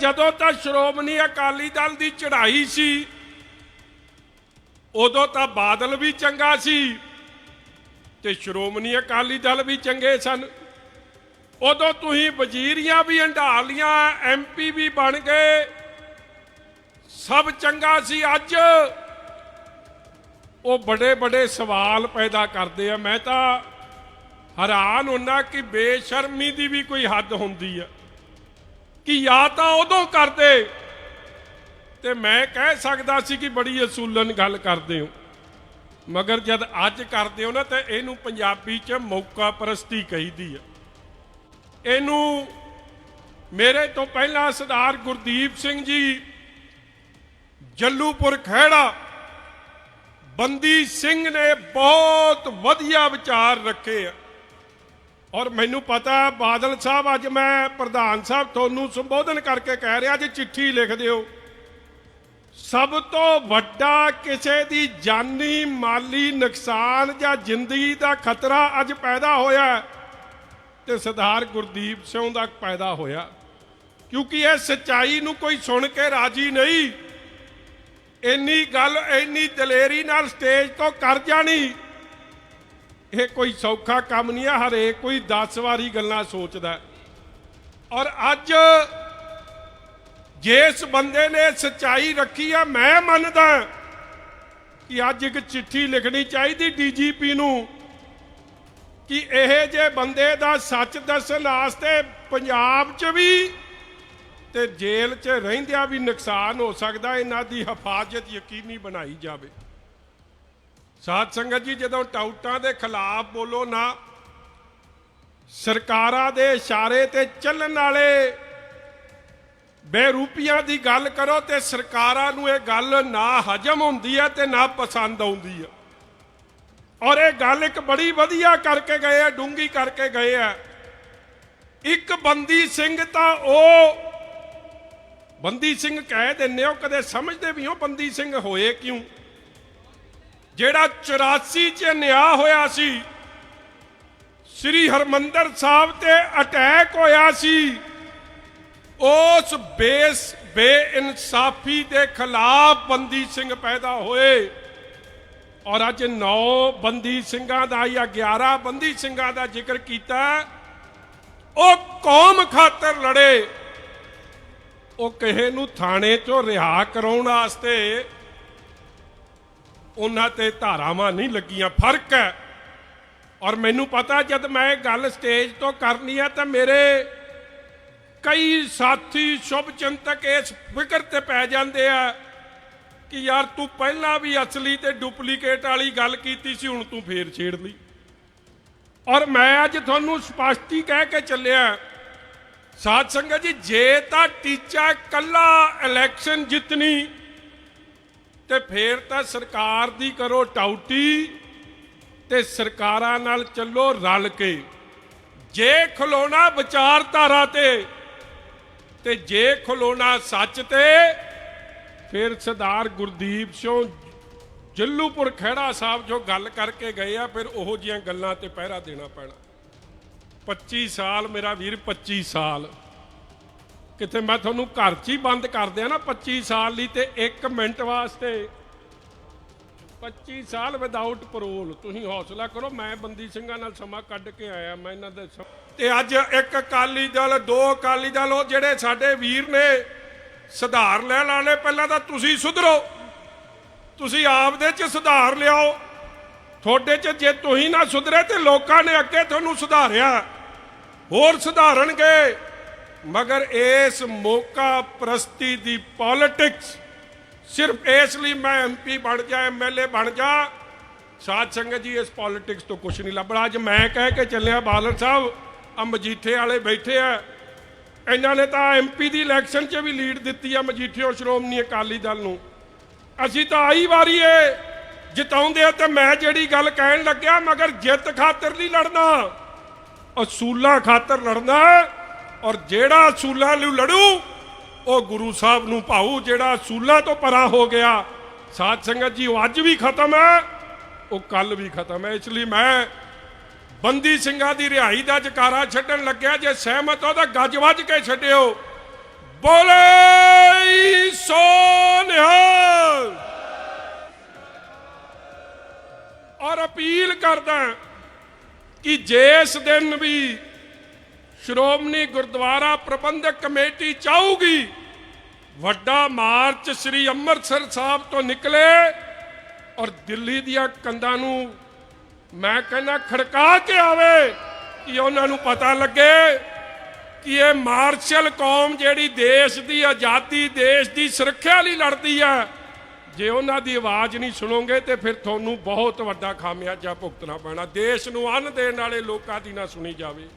ਜਦੋਂ ਤਾਂ ਸ਼੍ਰੋਮਣੀ ਅਕਾਲੀ ਦਲ ਦੀ ਚੜ੍ਹਾਈ ਸੀ, ਉਦੋਂ ਤਾਂ ਬਾਦਲ ਵੀ ਚੰਗਾ ਸੀ ਤੇ ਸ਼੍ਰੋਮਣੀ ਅਕਾਲੀ ਦਲ ਵੀ ਚੰਗੇ ਸਨ। ਉਦੋਂ ਤੁਸੀਂ ਵਜ਼ੀਰੀਆਂ ਵੀ ਹੰਢਾ ਲੀਆਂ ਐਮਪੀ ਵੀ ਬਣ ਗਏ, ਸਭ ਚੰਗਾ ਸੀ। ਅੱਜ ਉਹ ਬੜੇ ਬੜੇ ਸਵਾਲ ਪੈਦਾ ਕਰਦੇ ਆ। ਮੈਂ ਤਾਂ ਹੈਰਾਨ ਹੁੰਨਾ ਕਿ ਬੇਸ਼ਰਮੀ ਦੀ ਵੀ ਕੋਈ ਹੱਦ ਹੁੰਦੀ ਆ। ਕਿ ਜਾਂ ਤਾਂ ਉਦੋਂ ਕਰਦੇ। ਤੇ ਮੈਂ ਕਹਿ ਸਕਦਾ ਸੀ ਕਿ ਬੜੀ ਅਸੂਲਨ ਗੱਲ ਕਰਦੇ ਹੋ। ਮਗਰ ਜਦ ਅੱਜ ਕਰਦੇ ਹੋ ਨਾ, ਤਾਂ ਇਹਨੂੰ ਪੰਜਾਬੀ 'ਚ ਮੌਕਾ ਪ੍ਰਸਤੀ ਕਹੀਦੀ ਹੈ ਇਹਨੂੰ ਮੇਰੇ ਤੋਂ ਪਹਿਲਾਂ ਸਰਦਾਰ ਗੁਰਦੀਪ ਸਿੰਘ ਜੀ, ਜੱਲੂਪੁਰ ਖਹਿੜਾ, ਬੰਦੀ ਸਿੰਘ ਨੇ ਬਹੁਤ ਵਧੀਆ ਵਿਚਾਰ ਰੱਖੇ ਆ। ਔਰ ਮੈਨੂੰ ਪਤਾ ਬਾਦਲ ਸਾਹਿਬ, ਅੱਜ ਮੈਂ ਪ੍ਰਧਾਨ ਸਾਹਿਬ ਤੁਹਾਨੂੰ ਸੰਬੋਧਨ ਕਰਕੇ ਕਹਿ ਰਿਹਾ, ਜੇ ਚਿੱਠੀ ਲਿਖ ਦਿਓ। ਸਭ ਤੋਂ ਵੱਡਾ ਕਿਸੇ ਦੀ ਜਾਨੀ ਮਾਲੀ ਨੁਕਸਾਨ ਜਾਂ ਜ਼ਿੰਦਗੀ ਦਾ ਖਤਰਾ ਅੱਜ ਪੈਦਾ ਹੋਇਆ ਹੈ ਤੇ ਸਰਦਾਰ ਗੁਰਦੀਪ ਸਿੰਘ ਦਾ ਪੈਦਾ ਹੋਇਆ। ਕਿਉਂਕਿ ਇਹ ਸਚਾਈ ਨੂੰ ਕੋਈ ਸੁਣ ਕੇ ਰਾਜੀ ਨਹੀਂ। ਇੰਨੀ ਗੱਲ, ਇੰਨੀ ਦਲੇਰੀ ਨਾਲ ਸਟੇਜ ਤੋਂ ਕਰ ਜਾਣੀ ਇਹ ਕੋਈ ਸੌਖਾ ਕੰਮ ਨਹੀਂ ਹੈ ਹਰੇਕ ਕੋਈ 10 ਵਾਰੀ ਗੱਲਾਂ ਸੋਚਦਾ। ਔਰ ਅੱਜ ਜਿਸ ਬੰਦੇ ਨੇ ਸਚਾਈ ਰੱਖੀ ਆ, ਮੈਂ ਮੰਨਦਾ ਕਿ ਅੱਜ ਇੱਕ ਚਿੱਠੀ ਲਿਖਣੀ ਚਾਹੀਦੀ ਡੀਜੀਪੀ ਨੂੰ ਕਿ ਇਹ ਜੇ ਬੰਦੇ ਦਾ ਸੱਚ ਦੱਸਣ ਵਾਸਤੇ ਪੰਜਾਬ 'ਚ ਵੀ ਤੇ ਜੇਲ੍ਹ 'ਚ ਰਹਿੰਦਿਆਂ ਵੀ ਨੁਕਸਾਨ ਹੋ ਸਕਦਾ, ਇਹਨਾਂ ਦੀ ਹਿਫਾਜ਼ਤ ਯਕੀਨੀ ਬਣਾਈ ਜਾਵੇ। ਸਾਧ ਸੰਗਤ ਜੀ, ਜਦੋਂ ਟਾਊਟਾਂ ਦੇ ਖਿਲਾਫ ਬੋਲੋ ਨਾ, ਸਰਕਾਰਾਂ ਦੇ ਇਸ਼ਾਰੇ ਤੇ ਚੱਲਣ ਵਾਲੇ ਬੇਰੂਪੀਆਂ ਦੀ ਗੱਲ ਕਰੋ ਤੇ ਸਰਕਾਰਾਂ ਨੂੰ ਇਹ ਗੱਲ ਨਾ ਹਜਮ ਹੁੰਦੀ ਹੈ ਤੇ ਨਾ ਪਸੰਦ ਆਉਂਦੀ ਹੈ। ਔਰ ਇਹ ਗੱਲ ਇੱਕ ਬੜੀ ਵਧੀਆ ਕਰਕੇ ਗਏ ਆ ਡੂੰਗੀ ਕਰਕੇ ਗਏ ਆ ਇੱਕ ਬੰਦੀ ਸਿੰਘ ਤਾਂ ਉਹ, ਬੰਦੀ ਸਿੰਘ ਕਹਿ ਦਿੰਦੇ ਹੋ, ਕਦੇ ਸਮਝਦੇ ਵੀ ਹੋ ਬੰਦੀ ਸਿੰਘ ਹੋਏ ਕਿਉਂ? ਜਿਹੜਾ 84 ਚ ਨਿਆਂ ਹੋਇਆ ਸੀ, ਸ੍ਰੀ ਹਰਮੰਦਰ ਸਾਹਿਬ ਤੇ ਅਟੈਕ ਹੋਇਆ ਸੀ, ਉਸ ਬੇਸ ਬੇਇਨਸਾਫੀ ਦੇ ਖਿਲਾਫ ਬੰਦੀ ਸਿੰਘ ਪੈਦਾ ਹੋਏ ਔਰ ਅੱਜ 9 ਬੰਦੀ ਸਿੰਘਾਂ ਦਾ ਜਾਂ 11 ਬੰਦੀ ਸਿੰਘਾਂ ਦਾ ਜ਼ਿਕਰ ਕੀਤਾ ਉਹ ਕੌਮ ਖਾਤਰ ਲੜੇ, ਉਹ ਕਿਸੇ ਨੂੰ ਥਾਣੇ ਚੋਂ ਰਿਹਾ ਕਰਾਉਣ ਵਾਸਤੇ ਉਹਨਾਂ ਤੇ ਧਾਰਾਵਾਂ ਨਹੀਂ ਲੱਗੀਆਂ, ਫ਼ਰਕ ਹੈ। ਔਰ ਮੈਨੂੰ ਪਤਾ ਜਦ ਮੈਂ ਗੱਲ ਸਟੇਜ ਤੋਂ ਕਰਨੀ ਹੈ ਤਾਂ ਮੇਰੇ ਕਈ ਸਾਥੀ ਸ਼ੁਭ ਚਿੰਤਕ ਇਸ ਫਿਕਰ ਤੇ ਪੈ ਜਾਂਦੇ ਆ ਕਿ ਯਾਰ ਤੂੰ ਪਹਿਲਾਂ ਵੀ ਅਸਲੀ ਤੇ ਡੁਪਲੀਕੇਟ ਵਾਲੀ ਗੱਲ ਕੀਤੀ ਸੀ, ਹੁਣ ਤੂੰ ਫੇਰ ਛੇੜ ਲਈ। ਔਰ ਮੈਂ ਅੱਜ ਤੁਹਾਨੂੰ ਸਪਸ਼ਟੀ ਕਹਿ ਕੇ ਚੱਲਿਆ, ਸਾਧ ਸੰਗਤ ਜੀ, ਜੇ ਤਾਂ ਟੀਚਾ ਕੱਲਾ ਇਲੈਕਸ਼ਨ ਜਿੱਤਣੀ ਤੇ ਫੇਰ ਤਾਂ ਸਰਕਾਰ ਦੀ ਕਰੋ ਟਾਊਟੀ ਤੇ ਸਰਕਾਰਾਂ ਨਾਲ ਚੱਲੋ ਰਲ ਕੇ। ਜੇ ਖਲੋਣਾ ਵਿਚਾਰਧਾਰਾ ਤੇ ਤੇ ਜੇ ਖਲੋਣਾ ਸੱਚ ਤੇ, ਫਿਰ ਸਰਦਾਰ ਗੁਰਦੀਪ ਸਿੰਘ ਜੱਲੂਪੁਰ ਖਹਿੜਾ ਸਾਹਿਬ ਜੋ ਗੱਲ ਕਰਕੇ ਗਏ ਆ, ਫਿਰ ਉਹੋ ਜੀਆਂ ਗੱਲਾਂ ਤੇ ਪਹਿਰਾ ਦੇਣਾ ਪੈਣਾ। 25 ਸਾਲ, ਮੇਰਾ ਵੀਰ 25 ਸਾਲ। ਕਿਤੇ ਮੈਂ ਤੁਹਾਨੂੰ ਘਰ 'ਚ ਹੀ ਬੰਦ ਕਰ ਦਿਆਂ ਨਾ 25 ਸਾਲ ਲਈ ਤੇ 1 ਮਿੰਟ ਵਾਸਤੇ। 25 ਸਾਲ ਵਿਦਆਊਟ ਪਰੋਲ ਤੁਸੀਂ ਹੌਸਲਾ ਕਰੋ, ਮੈਂ ਬੰਦੀ ਸਿੰਘਾਂ ਨਾਲ ਸਮਾਂ ਕੱਢ ਕੇ ਆਇਆ, ਮੈਂ ਇਹਨਾਂ ਦੇ ਤੇ ਅੱਜ ਇੱਕ ਅਕਾਲੀ ਦਲ, ਦੋ ਅਕਾਲੀ ਦਲ, ਉਹ ਜਿਹੜੇ ਸਾਡੇ ਵੀਰ ਨੇ, ਸੁਧਾਰ ਲੈਣ ਵਾਲੇ, ਪਹਿਲਾਂ ਤਾਂ ਤੁਸੀਂ ਸੁਧਰੋ। ਤੁਸੀਂ ਆਪਦੇ 'ਚ ਸੁਧਾਰ ਲਿਆਓ। ਤੁਹਾਡੇ 'ਚ ਜੇ ਤੁਸੀਂ ਨਾ ਸੁਧਰੇ ਤੇ ਲੋਕਾਂ ਨੇ ਅੱਗੇ ਤੁਹਾਨੂੰ ਸੁਧਾਰਿਆ। ਹੋਰ ਸੁਧਾਰਨਗੇ। ਮਗਰ ਇਸ ਮੌਕਾ ਪ੍ਰਸਤੀ ਦੀ ਪੋਲਿਟਿਕਸ ਸਿਰਫ ਇਸ ਲਈ ਮੈਂ ਐਮਪੀ ਬਣ ਜਾ ਐਮਐਲਏ ਬਣ ਜਾ, ਸਾਧ ਸੰਗਤ ਜੀ, ਇਸ ਪੋਲਿਟਿਕਸ ਤੋਂ ਕੁਝ ਨਹੀਂ ਲੱਭਣਾ। ਅੱਜ ਮੈਂ ਕਹਿ ਕੇ ਚੱਲਿਆ ਬਾਲਰ ਸਾਹਿਬ ਆ ਮਜੀਠੇ ਵਾਲੇ ਬੈਠੇ ਆ। ਇਹਨਾਂ ਨੇ ਤਾਂ ਐਮਪੀ ਦੀ ਇਲੈਕਸ਼ਨ 'ਚ ਵੀ ਲੀਡ ਦਿੱਤੀ ਆ ਔਰ ਸ਼੍ਰੋਮਣੀ ਅਕਾਲੀ ਦਲ ਨੂੰ। ਅਸੀਂ ਤਾਂ ਆਈ ਵਾਰੀ ਏ, ਜਿਤਾਉਂਦੇ ਆ ਤੇ ਮੈਂ ਜਿਹੜੀ ਗੱਲ ਕਹਿਣ ਲੱਗਿਆ, ਮਗਰ ਜਿੱਤ ਖਾਤਰ ਨਹੀਂ ਲੜਨਾ। ਅਸੂਲਾਂ ਖਾਤਰ ਲੜਨਾ। ਔਰ ਜਿਹੜਾ ਅਸੂਲਾਂ ਨੂੰ ਲੜੂ, ਉਹ ਗੁਰੂ ਸਾਹਿਬ ਨੂੰ ਭਾਊ ਜਿਹੜਾ ਅਸੂਲਾਂ ਤੋਂ ਪਰਾਂ ਹੋ ਗਿਆ, ਸਾਧ ਸੰਗਤ ਜੀ, ਉਹ ਅੱਜ ਵੀ ਖਤਮ ਹੈ, ਉਹ ਕੱਲ ਵੀ ਖਤਮ ਹੈ। ਇਸ ਲਈ ਮੈਂ ਬੰਦੀ ਸਿੰਘਾਂ ਦੀ ਰਿਹਾਈ ਦਾ ਜਕਾਰਾ ਛੱਡਣ ਲੱਗਿਆ। ਜੇ ਸਹਿਮਤ ਹੋ ਤਾਂ ਗੱਜ ਵੱਜ ਕੇ ਛੱਡਿਓ। ਬੋਲੇ ਸੋ ਨਿਹਾਲ। ਔਰ ਅਪੀਲ ਕਰਦਾ ਕਿ ਜੇ ਇਸ ਦਿਨ ਵੀ ਸ਼੍ਰੋਮਣੀ ਗੁਰਦੁਆਰਾ ਪ੍ਰਬੰਧਕ ਕਮੇਟੀ ਚਾਹੂਗੀ। ਵੱਡਾ ਮਾਰਚ ਸ੍ਰੀ ਅੰਮ੍ਰਿਤਸਰ ਸਾਹਿਬ ਤੋਂ ਨਿਕਲੇ ਔਰ ਦਿੱਲੀ ਦੀਆਂ ਕੰਧਾਂ ਨੂੰ ਮੈਂ ਕਹਿੰਦਾ ਖੜਕਾ ਕੇ ਆਵੇ ਕਿ ਉਹਨਾਂ ਨੂੰ ਪਤਾ ਲੱਗੇ ਕਿ ਇਹ ਮਾਰਸ਼ਲ ਕੌਮ ਜਿਹੜੀ ਦੇਸ਼ ਦੀ ਆਜ਼ਾਦੀ, ਦੇਸ਼ ਦੀ ਸੁਰੱਖਿਆ ਲਈ ਲੜਦੀ ਹੈ, ਜੇ ਉਹਨਾਂ ਦੀ ਆਵਾਜ਼ ਨਹੀਂ ਸੁਣੋਗੇ ਤੇ ਫਿਰ ਤੁਹਾਨੂੰ ਬਹੁਤ ਵੱਡਾ ਖਾਮਿਆਜਾ ਭੁਗਤਣਾ ਪੈਣਾ। ਦੇਸ਼ ਨੂੰ ਅੰਨ ਦੇਣ ਵਾਲੇ ਲੋਕਾਂ ਦੀ ਨਾ ਸੁਣੀ ਜਾਵੇ।